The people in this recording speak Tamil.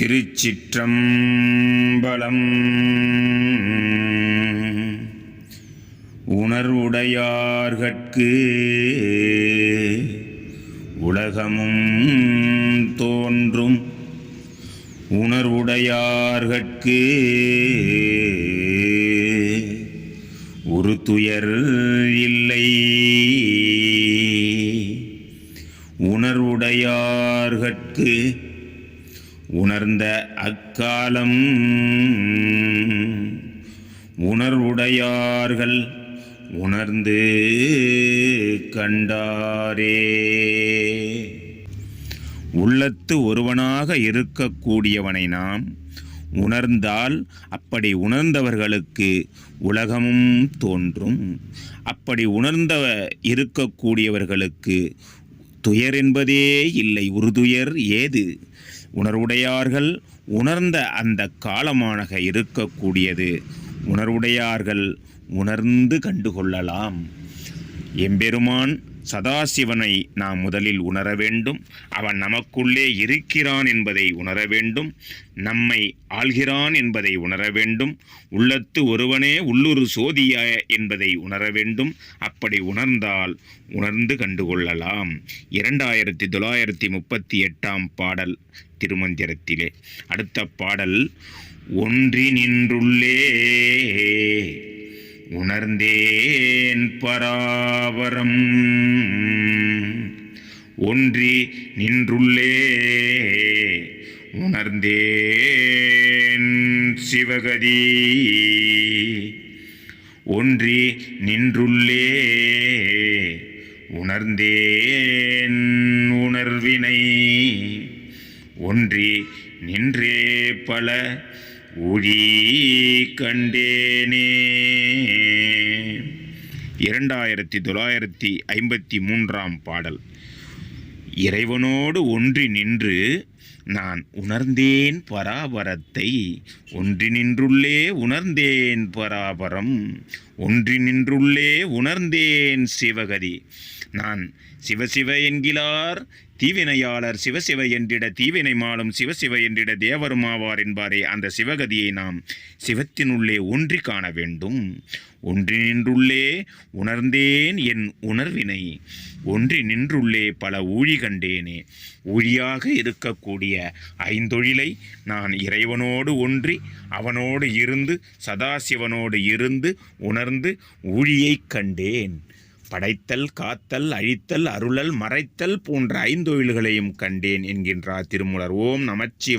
திருச்சிற்றம்பலம். உணர்வுடையார்கட்கு உலகமும் தோன்றும். உணர்வுடையார்கட்கு ஒரு துயர் இல்லை. உணர்வுடையார்கட்கு உணர்ந்த அக்காலம். உணர்வுடையார்கள் உணர்ந்து கண்டாரே. உள்ளத்து ஒருவனாக இருக்கக்கூடியவனை நாம் உணர்ந்தால் அப்படி உணர்ந்தவர்களுக்கு உலகமும் தோன்றும். அப்படி உணர்ந்த இருக்கக்கூடியவர்களுக்கு துயர் என்பதே இல்லை உறுதுயர் ஏது? உணர்வுடையார்கள் உணர்ந்த அந்த காலமாக இருக்கக்கூடியது. உணர்வுடையார்கள் உணர்ந்து கண்டுகொள்ளலாம். எம்பெருமான் சதாசிவனை நாம் முதலில் உணர வேண்டும். அவன் நமக்குள்ளே இருக்கிறான் என்பதை உணர வேண்டும். நம்மை ஆள்கிறான் என்பதை உணர வேண்டும். உள்ளத்து ஒருவனே உள்ளுரு சோதிய என்பதை உணர வேண்டும். அப்படி உணர்ந்தால் உணர்ந்து கண்டுகொள்ளலாம் இரண்டாயிரத்தி தொள்ளாயிரத்தி முப்பத்தி எட்டாம் பாடல் திருமந்திரத்திலே. அடுத்த பாடல் ஒன்றி நின்றுள்ளே உணர்ந்தேன் பராவரம். ஒன்றி நின்றுள்ளே உணர்ந்தேன் சிவகதி. ஒன்றி நின்றுள்ளே உணர்ந்தேன் உணர்வினை. ஒன்றி நின்றே பல ஒழி கண்டேனே. இரண்டாயிரத்தி தொள்ளாயிரத்தி ஐம்பத்தி மூன்றாம் பாடல். இறைவனோடு ஒன்றி நின்று நான் உணர்ந்தேன் பராபரத்தை ஒன்றி நின்றுள்ளே உணர்ந்தேன் பராபரம் ஒன்றி நின்றுள்ளே உணர்ந்தேன் சிவகதி. நான் சிவசிவ என்கிறார் தீவினையாளர் சிவசிவ என்றிட தீவினை மாலும் சிவசிவ என்றிட தேவருமாவார் என்பாரே அந்த சிவகதியை நாம் சிவத்தினுள்ளே ஒன்றி காண வேண்டும். ஒன்றி நின்றுள்ளே உணர்ந்தேன் என் உணர்வினை ஒன்றி நின்றுள்ளே பல ஊழி கண்டேனே. ஊழியாக இருக்கக்கூடிய ஐந்தொழிலை நான் இறைவனோடு ஒன்றி அவனோடு இருந்து சதாசிவனோடு இருந்து உணர்ந்து ஊழியைக் கண்டேன். படைத்தல் காத்தல் அழித்தல் அருளல் மறைத்தல் போன்ற ஐந்தொழில்களையும் கண்டேன் என்கின்றார் திருமூலர். ஓம் நமச்சிவா